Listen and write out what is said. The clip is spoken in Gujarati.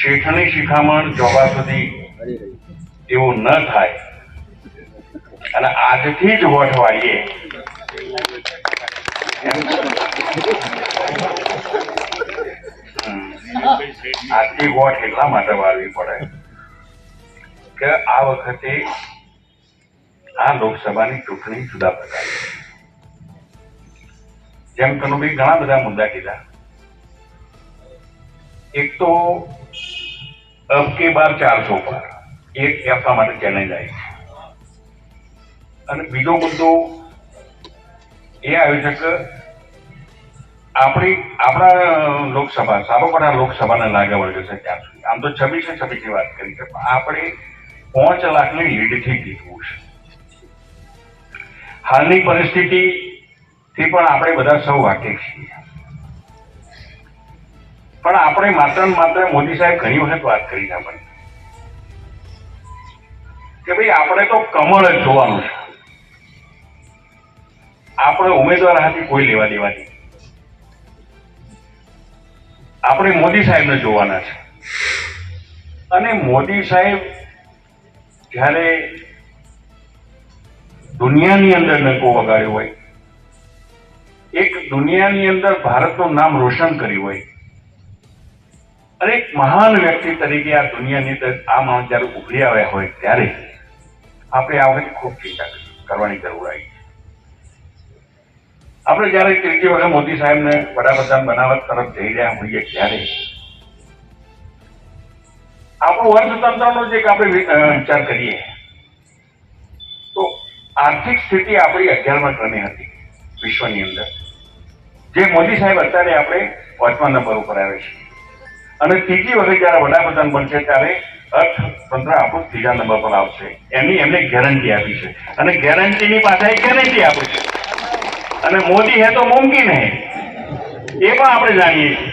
શેઠની શિખામણ જોવા સુધી એવું ન થાય. અને આજથી જ વોટ વાળીએ. આજથી વોટ એટલા માટે વાળવી પડે કે આ વખતે આ લોકસભાની ચૂંટણી જુદા પ્રકારની જેમ કનુભાઈ ઘણા બધા મુદ્દા કીધા. એક તો અબ કે બાર ચારસો પર. એક આપવા માટે ચેલેન્જ આવી છે. અને બીજો મુદ્દો એ આવ્યો છે કે આપણી, આપણા લોકસભા, સાબરકાંઠા લોકસભાને લાગ્યા વળગ્યો છે ત્યાં સુધી. આમ તો છવ્વીસે છવ્વીસની વાત કરી છે, પણ આપણે પાંચ લાખની લીડથી જીતવું છે. હાલની પરિસ્થિતિથી પણ આપણે બધા સૌ વાકેફ છીએ. પણ આપણે માત્ર માત્ર મોદી સાહેબ ઘણી વખત વાત કરી છે આપણને. કે ભાઈ, આપણે તો કમળ જ જોવાનું છે. આપણે ઉમેદવાર હાથી કોઈ લેવા દેવા નહીં. આપણે મોદી સાહેબને જોવાના છે. અને મોદી સાહેબ જ્યારે દુનિયાની અંદર ડંકો વગાડ્યો હોય, એક દુનિયાની અંદર ભારતનું નામ રોશન કર્યું હોય અને એક મહાન વ્યક્તિ તરીકે આ દુનિયાની અંદર આ માણસ જ્યારે ઉભરી આવ્યા હોય ત્યારે આપણે આ ખૂબ ચિંતા કરવાની જરૂર આવી આપણે જ્યારે ત્રીજી વખત મોદી સાહેબને વડાપ્રધાન બનાવવા તરફ જઈ રહ્યા હોઈએ ત્યારે આપણું અર્થતંત્રનો જે આપણે વિચાર કરીએ. તો આર્થિક સ્થિતિ આપણી અગિયારમાં ક્રમે હતી વિશ્વની અંદર. જે મોદી સાહેબ અત્યારે આપણે પાંચમા નંબર ઉપર આવે છે. અને ત્રીજી વખત જયારે વડાપ્રધાન બનશે ત્યારે અર્થતંત્ર આપણું ત્રીજા નંબર પર આવશે. એની એમને ગેરંટી આપી છે. અને ગેરંટીની પાછળ ગેરંટી આપી છે. અને મોદી હે તો મુમકિન હે. એ પણ આપણે જાણીએ છીએ.